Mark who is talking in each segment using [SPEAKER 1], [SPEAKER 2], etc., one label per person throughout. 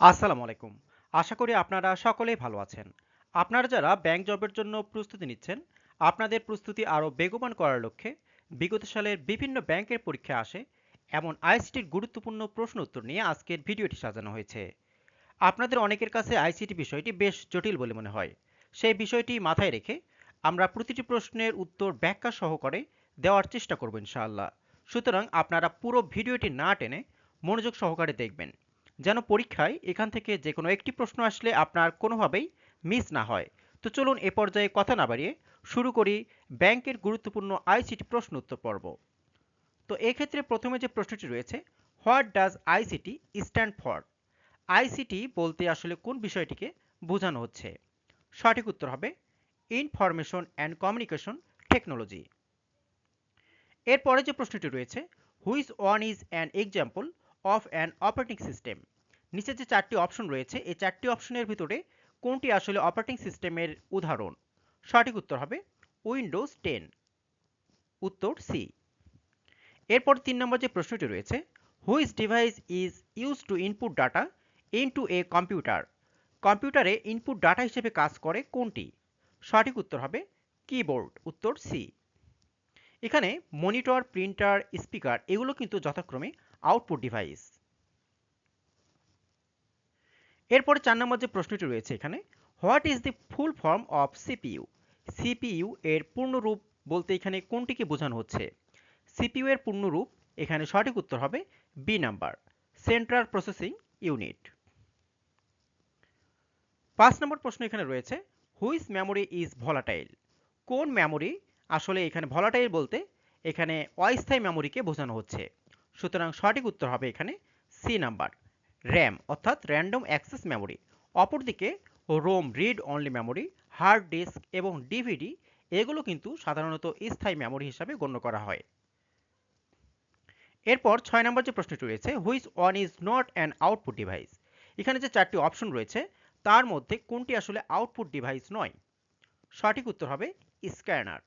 [SPEAKER 1] আসসালামু আলাইকুম। আশা করি আপনারা সকলেই ভালো আছেন। আপনারা যারা ব্যাংক জবের জন্য প্রস্তুতি নিচ্ছেন, আপনাদের প্রস্তুতি আরও বেগবান করার লক্ষ্যে বিগত সালের বিভিন্ন ব্যাংকের পরীক্ষা আসে এমন আইসিটির গুরুত্বপূর্ণ প্রশ্ন উত্তর নিয়ে আজকের ভিডিওটি সাজানো হয়েছে। আপনাদের অনেকের কাছে আইসিটি বিষয়টি বেশ জটিল বলে মনে হয়। সেই বিষয়টি মাথায় রেখে আমরা প্রতিটি প্রশ্নের উত্তর ব্যাখ্যা সহকারে দেওয়ার চেষ্টা করব ইনশাআল্লাহ। সুতরাং আপনারা পুরো ভিডিওটি না টেনে মনোযোগ সহকারে দেখবেন। যেন পরীক্ষায় এখান থেকে যে কোনো একটি প্রশ্ন আসলে আপনার কোনোভাবেই মিস না হয়। তো চলুন এ পর্যায়ে কথা না বাড়িয়ে শুরু করি ব্যাংকের গুরুত্বপূর্ণ আইসিটি প্রশ্ন উত্তর পর্ব। তো এক্ষেত্রে প্রথমে যে প্রশ্নটি রয়েছে, what does ICT stand for? ICT বলতে আসলে কোন বিষয়টিকে বোঝানো হচ্ছে? সঠিক উত্তর হবে ইনফরমেশন অ্যান্ড কমিউনিকেশন টেকনোলজি। এরপরে যে প্রশ্নটি রয়েছে, which one is an example of an operating system? নিচে যে চারটি অপশন রয়েছে, এই চারটি অপশনের ভিতরে কোনটি আসলে অপারেটিং সিস্টেমের উদাহরণ? সঠিক উত্তর হবে উইন্ডোজ টেন উত্তর সি এরপর তিন নম্বর যে প্রশ্নটি রয়েছে which device is use to input data into a computer কম্পিউটারে ইনপুট ডাটা হিসেবে কাজ করে কোনটি? সঠিক উত্তর হবে কিবোর্ড উত্তর সি এখানে মনিটর প্রিন্টার স্পিকার এগুলো কিন্তু যথাক্রমে আউটপুট ডিভাইস এরপরে চার নম্বর যে প্রশ্নটি রয়েছে এখানে what is the full form of CPU CPU এর পূর্ণরূপ বলতে এখানে কোনটিকে বোঝানো হচ্ছে? সিপিইউ এর পূর্ণরূপ, এখানে সঠিক উত্তর হবে B number central processing unit পাঁচ নম্বর প্রশ্ন এখানে রয়েছে হুইস মেমোরি ইজ ভলাটাইল কোন মেমোরি আসলে এখানে ভলাটাইল বলতে এখানে অস্থায়ী মেমোরিকে বোঝানো হচ্ছে? সুতরাং সঠিক উত্তর হবে এখানে সি নাম্বার র্যাম, অর্থাৎ র্যান্ডম অ্যাক্সেস মেমোরি অপরদিকে ROM read only memory hard disk এবং ডিভিডি এগুলো কিন্তু সাধারণত স্থায়ী মেমোরি হিসাবে গণ্য করা হয়। এরপর ছয় নম্বর যে প্রশ্নটি রয়েছে which one is not an output device এখানে যে চারটি অপশন রয়েছে, তার মধ্যে কোনটি আসলে আউটপুট ডিভাইস নয়? সঠিক উত্তর হবে স্ক্যানার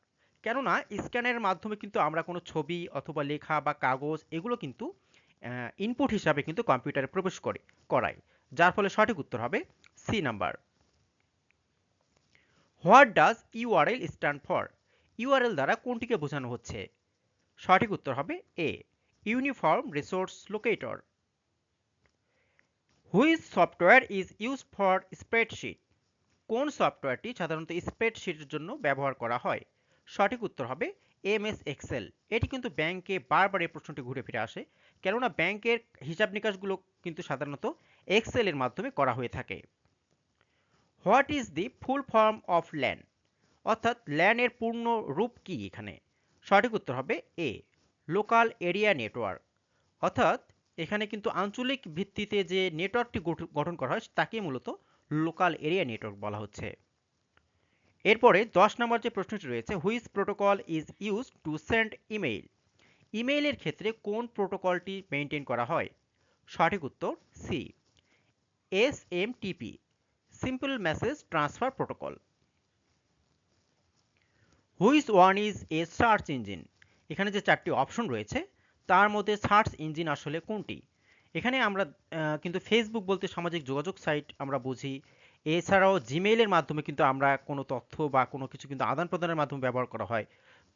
[SPEAKER 1] কেননা স্ক্যানের মাধ্যমে কিন্তু আমরা কোনো ছবি অথবা লেখা বা কাগজ, এগুলো কিন্তু ইনপুট হিসাবে কিন্তু কম্পিউটারে প্রবেশ করে, করায়। যার ফলে সঠিক উত্তর হবে C number what does URL stand for URL দ্বারা কোনটিকে বোঝানো হচ্ছে? সঠিক উত্তর হবে A uniform resource locator which software is use for spreadsheet কোন সফটওয়্যারটি সাধারণত স্প্রেডশিটের জন্য ব্যবহার করা হয়? সঠিক উত্তর হবে এম এস এক্সেল। এটি কিন্তু ব্যাংকে বারবার এই প্রশ্নটি ঘুরে ফিরে আসে। কেননা ব্যাংকের হিসাব নিকাশগুলো কিন্তু সাধারণত এক্সেলের মাধ্যমে করা হয়ে থাকে। What is the full form of LAN অর্থাৎ ল্যানের পূর্ণ রূপ কি এখানে? সঠিক উত্তর হবে এ লোকাল এরিয়া নেটওয়ার্ক অর্থাৎ এখানে কিন্তু আঞ্চলিক ভিত্তিতে যে নেটওয়ার্কটি গঠন করা হয় তাকে মূলত লোকাল এরিয়া নেটওয়ার্ক বলা হচ্ছে। এরপরে দশ নম্বর যে প্রশ্নটি রয়েছে which protocol is use to send email ইমেইলের ক্ষেত্রে কোন প্রোটোকলটি মেনটেন করা হয়? সঠিক উত্তর C S M T P simple message transfer protocol which one is a search engine এখানে যে চারটি অপশন রয়েছে, তার মধ্যে সার্চ ইঞ্জিন আসলে কোনটি? এখানে আমরা কিন্তু ফেসবুক বলতে সামাজিক যোগাযোগ সাইট আমরা বুঝি এছাড়াও জিমেইলের মাধ্যমে কিন্তু আমরা কোনো তথ্য বা কোনো কিছু কিন্তু আদান প্রদানের মাধ্যমে ব্যবহার করা হয়।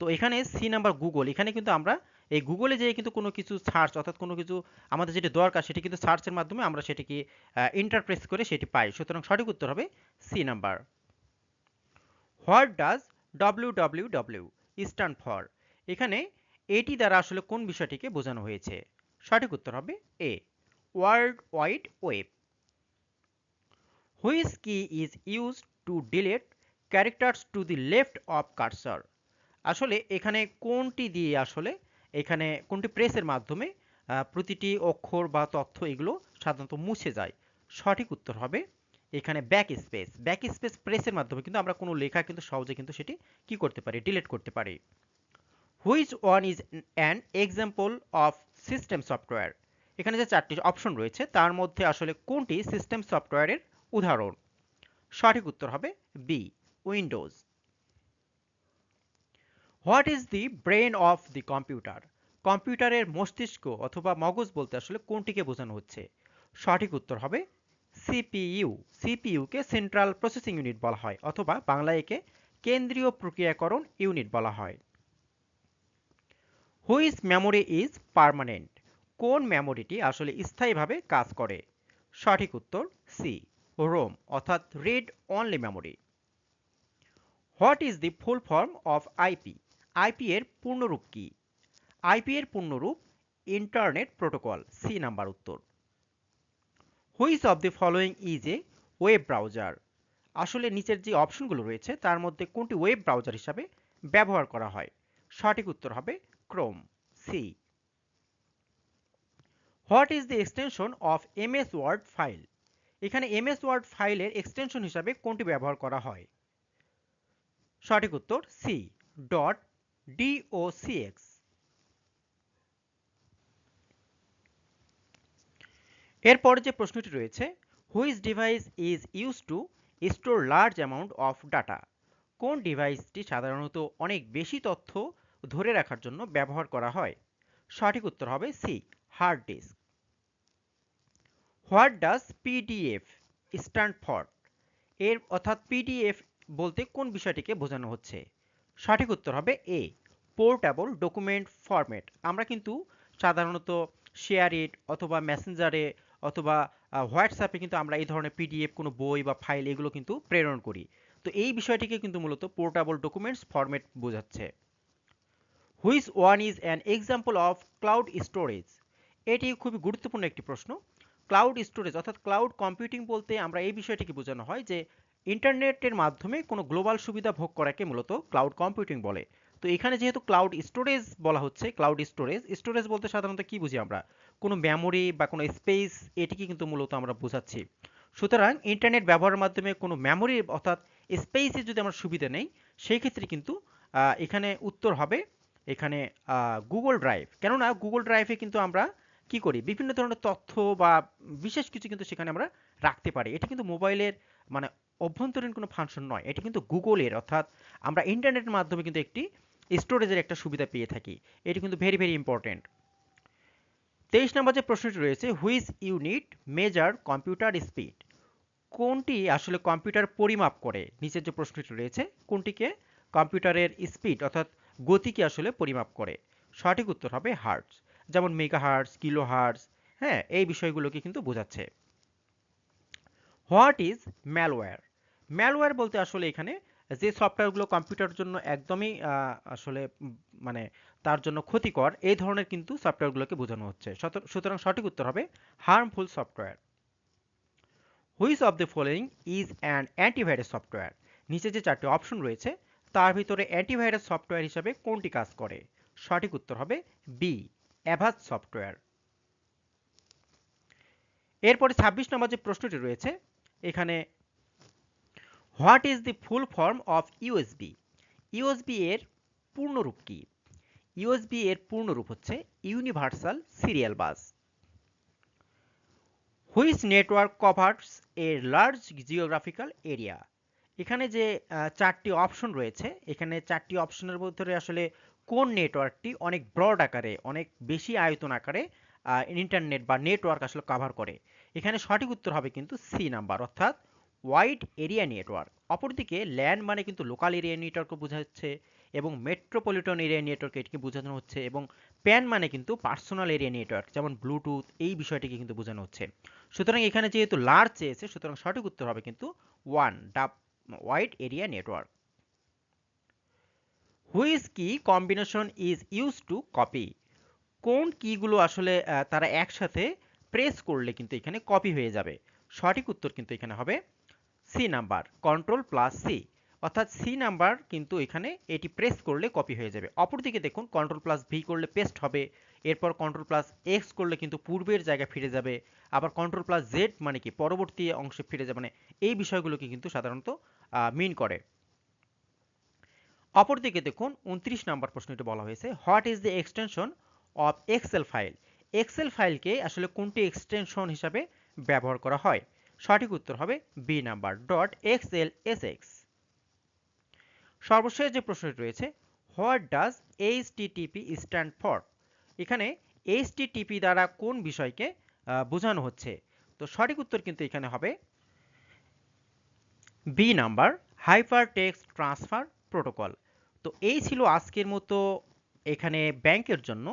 [SPEAKER 1] তো এখানে সি নাম্বার গুগল এখানে কিন্তু আমরা এই গুগলে যেয়ে কিন্তু কোনো কিছু সার্চ অর্থাৎ কোনো কিছু আমাদের যেটি দরকার সেটি কিন্তু সার্চের মাধ্যমে আমরা সেটিকে ইন্টারপ্রেস করে সেটি পাই। সুতরাং সঠিক উত্তর হবে C number what does W W W stand for এখানে এটি দ্বারা আসলে কোন বিষয়টিকে বোঝানো হয়েছে? সঠিক উত্তর হবে A world wide web which key is use to delete characters to the left of cursor আসলে এখানে কোনটি দিয়ে আসলে এখানে কোনটি প্রেসের মাধ্যমে প্রতিটি অক্ষর বা তথ্য এগুলো সাধারণত মুছে যায়? সঠিক উত্তর হবে এখানে ব্যাক স্পেস ব্যাক স্পেস প্রেসের মাধ্যমে কিন্তু আমরা কোনো লেখা কিন্তু সহজে কিন্তু সেটি কি করতে পারি? ডিলিট করতে পারি। Which one is an example of system software এখানে যে চারটি অপশন রয়েছে, তার মধ্যে আসলে কোনটি সিস্টেম সফটওয়্যারের উদাহরণ, সঠিক উত্তর হবে B Windows what is the brain of the computer কম্পিউটারের মস্তিষ্ক অথবা মগজ বলতে আসলে কোনটিকে বোঝানো হচ্ছে? সঠিক উত্তর হবে সিপিইউ সিপিইউকে সেন্ট্রাল প্রসেসিং ইউনিট বলা হয়, অথবা বাংলায় একে কেন্দ্রীয় প্রক্রিয়াকরণ ইউনিট বলা হয়। হুইস মেমোরি ইজ পারমানেন্ট কোন মেমোরিটি আসলে স্থায়ীভাবে কাজ করে? সঠিক উত্তর সি রোম অর্থাৎ read only memory what is the full form of IP IP এর পূর্ণরূপ কি? আইপি এর পূর্ণরূপ ইন্টারনেট প্রোটোকল সি নাম্বার উত্তর। Which of the following is a web browser আসলে নিচের যে অপশনগুলো রয়েছে, তার মধ্যে কোনটি ওয়েব ব্রাউজার হিসাবে ব্যবহার করা হয়? সঠিক উত্তর হবে Chrome C what is the extension of MS Word file এখানে এমএস ওয়ার্ড ফাইলের এক্সটেনশন হিসাবে কোনটি ব্যবহার করা হয়? সঠিক উত্তর সি ডট ডিওসিএক্স এরপর যে প্রশ্নটি রয়েছে, which device is use to store large amount of data? কোন ডিভাইসটি সাধারণত অনেক বেশি তথ্য ধরে রাখার জন্য ব্যবহার করা হয়? সঠিক উত্তর হবে C hard disk. What does PDF stand for? এর অর্থাৎ পিডিএফ বলতে কোন বিষয়টিকে বোঝানো হচ্ছে? সঠিক উত্তর হবে এ, পোর্টেবল ডকুমেন্ট ফরম্যাট। আমরা কিন্তু সাধারণত শেয়ার ইট অথবা মেসেঞ্জারে অথবা হোয়াটসঅ্যাপে কিন্তু আমরা এই ধরনের পিডিএফ কোনো বই বা ফাইল এগুলো কিন্তু প্রেরণ করি। তো এই বিষয়টিকে কিন্তু মূলত পোর্টেবল ডকুমেন্টস ফরম্যাট বোঝাচ্ছে। Which one is an example of cloud storage? এটি খুবই গুরুত্বপূর্ণ একটি প্রশ্ন। ক্লাউড স্টোরেজ অর্থাৎ ক্লাউড কম্পিউটিং বলতে আমরা এই বিষয়টিকে বোঝানো হয় যে ইন্টারনেটের মাধ্যমে কোনো গ্লোবাল সুবিধা ভোগ করাকে মূলত ক্লাউড কম্পিউটিং বলে। তো এখানে যেহেতু ক্লাউড স্টোরেজ বলা হচ্ছে ক্লাউড স্টোরেজ স্টোরেজ বলতে সাধারণত কি বুঝি আমরা? কোনো মেমোরি বা কোনো স্পেস এটিকে কিন্তু মূলত আমরা বোঝাচ্ছি। সুতরাং ইন্টারনেট ব্যবহারের মাধ্যমে কোনো মেমোরি অর্থাৎ স্পেসে যদি আমরা সুবিধা নেই, সেই ক্ষেত্রে কিন্তু এখানে উত্তর হবে এখানে গুগল ড্রাইভ কেননা গুগল ড্রাইভে কিন্তু আমরা কি করি? বিভিন্ন ধরনের তথ্য বা বিশেষ কিছু কিন্তু সেখানে আমরা রাখতে পারি। এটি কিন্তু মোবাইলের মানে অভ্যন্তরীণ কোনো ফাংশন নয়। এটি কিন্তু গুগলের, অর্থাৎ আমরা ইন্টারনেটের মাধ্যমে কিন্তু একটি স্টোরেজের একটা সুবিধা পেয়ে থাকি। এটি কিন্তু ভেরি ভেরি ইম্পর্টেন্ট তেইশ নম্বর যে প্রশ্নটি রয়েছে which unit measure computer speed কোনটি আসলে কম্পিউটার পরিমাপ করে? নিচের যে প্রশ্নটি রয়েছে, কোনটিকে কম্পিউটারের স্পিড অর্থাৎ গতিকে আসলে পরিমাপ করে? সঠিক উত্তর হবে হার্টস যেমন মেগা হার্টস কিলো হার্টস হ্যাঁ এই বিষয়গুলোকে কিন্তু বোঝাচ্ছে। হোয়াট ইজ ম্যালওয়্যার ম্যালওয়্যার বলতে আসলে এখানে যে সফটওয়্যারগুলো কম্পিউটারের জন্য একদমই আসলে মানে তার জন্য ক্ষতিকর, এই ধরনের কিন্তু সফটওয়্যারগুলোকে বোঝানো হচ্ছে। সুতরাং সঠিক উত্তর হবে harmful software which of the following is an antivirus software নিচে যে চারটি অপশন রয়েছে, তার ভিতরে অ্যান্টিভাইরাস সফটওয়্যার হিসাবে কোনটি কাজ করে? সঠিক উত্তর হবে বি অ্যাভাস সফটওয়্যার। এরপরে ছাব্বিশ নম্বর যে প্রশ্নটি রয়েছে, এখানে what is the full form of USB? USB এর পূর্ণরূপ কি? ইউএসবি এর পূর্ণরূপ হচ্ছে universal serial bus. Which network covers a large geographical area? এখানে যে চারটি অপশন রয়েছে, এখানে চারটি অপশনের মধ্যে আসলে কোন নেটওয়ার্কটি অনেক ব্রড আকারে, অনেক বেশি আয়তন আকারে ইন্টারনেট বা নেটওয়ার্ক আসলে কভার করে? এখানে সঠিক উত্তর হবে কিন্তু সি নাম্বার অর্থাৎ ওয়াইড এরিয়া নেটওয়ার্ক অপরদিকে ল্যান্ড মানে কিন্তু লোকাল এরিয়া নেটওয়ার্ক বোঝাচ্ছে এবং মেট্রোপলিটন এরিয়া নেটওয়ার্ক এটিকে বোঝানো হচ্ছে এবং প্যান মানে কিন্তু পার্সোনাল এরিয়া নেটওয়ার্ক যেমন ব্লুটুথ এই বিষয়টিকে কিন্তু বোঝানো হচ্ছে। সুতরাং এখানে যেহেতু লার্জ চেয়েছে সুতরাং সঠিক উত্তর হবে কিন্তু one W wide area network which key combination is use to copy. কোন কিগুলো আসলে তারা একসাথে প্রেস করলে কিন্তু এখানে কপি হয়ে যাবে। সঠিক উত্তর কিন্তু এখানে হবে C number control plus C অর্থাৎ সি নাম্বার কিন্তু এখানে এটি প্রেস করলে কপি হয়ে যাবে। অপরদিকে দেখুন কন্ট্রোল প্লাস ভি করলে পেস্ট হবে, এরপর কন্ট্রোল প্লাস এক্স করলে কিন্তু পূর্বের জায়গায় ফিরে যাবে, আবার কন্ট্রোল প্লাস জেড মানে কি পরবর্তী অংশে ফিরে যাবে মানে এই বিষয়গুলোকে কিন্তু সাধারণত মিন করে। অপরদিকে দেখুন উনত্রিশ নাম্বার প্রশ্নটি বলা হয়েছে, what is the extension of Excel file? Excel ফাইলকে আসলে কোনটি এক্সটেনশন হিসাবে ব্যবহার করা হয়? সঠিক উত্তর হবে B number, dot X L S X. সর্বশেষ যে প্রশ্নটি রয়েছে, what does H T T P stand for? এখানে এইচ টিটিপি দ্বারা কোন বিষয়কে বোঝানো হচ্ছে? তো সঠিক উত্তর কিন্তু এখানে হবে B number hypertext transfer protocol তো এই ছিল আজকের মতো এখানে ব্যাংকের জন্য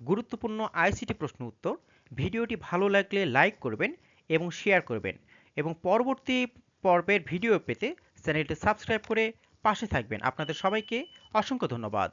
[SPEAKER 1] গুরুত্বপূর্ণ আইসিটি প্রশ্ন উত্তর। ভিডিওটি ভালো লাগলে লাইক করবেন এবং শেয়ার করবেন এবং পরবর্তী পর্বের ভিডিও পেতে চ্যানেলটি সাবস্ক্রাইব করে পাশে থাকবেন। আপনাদের সবাইকে অসংখ্য ধন্যবাদ।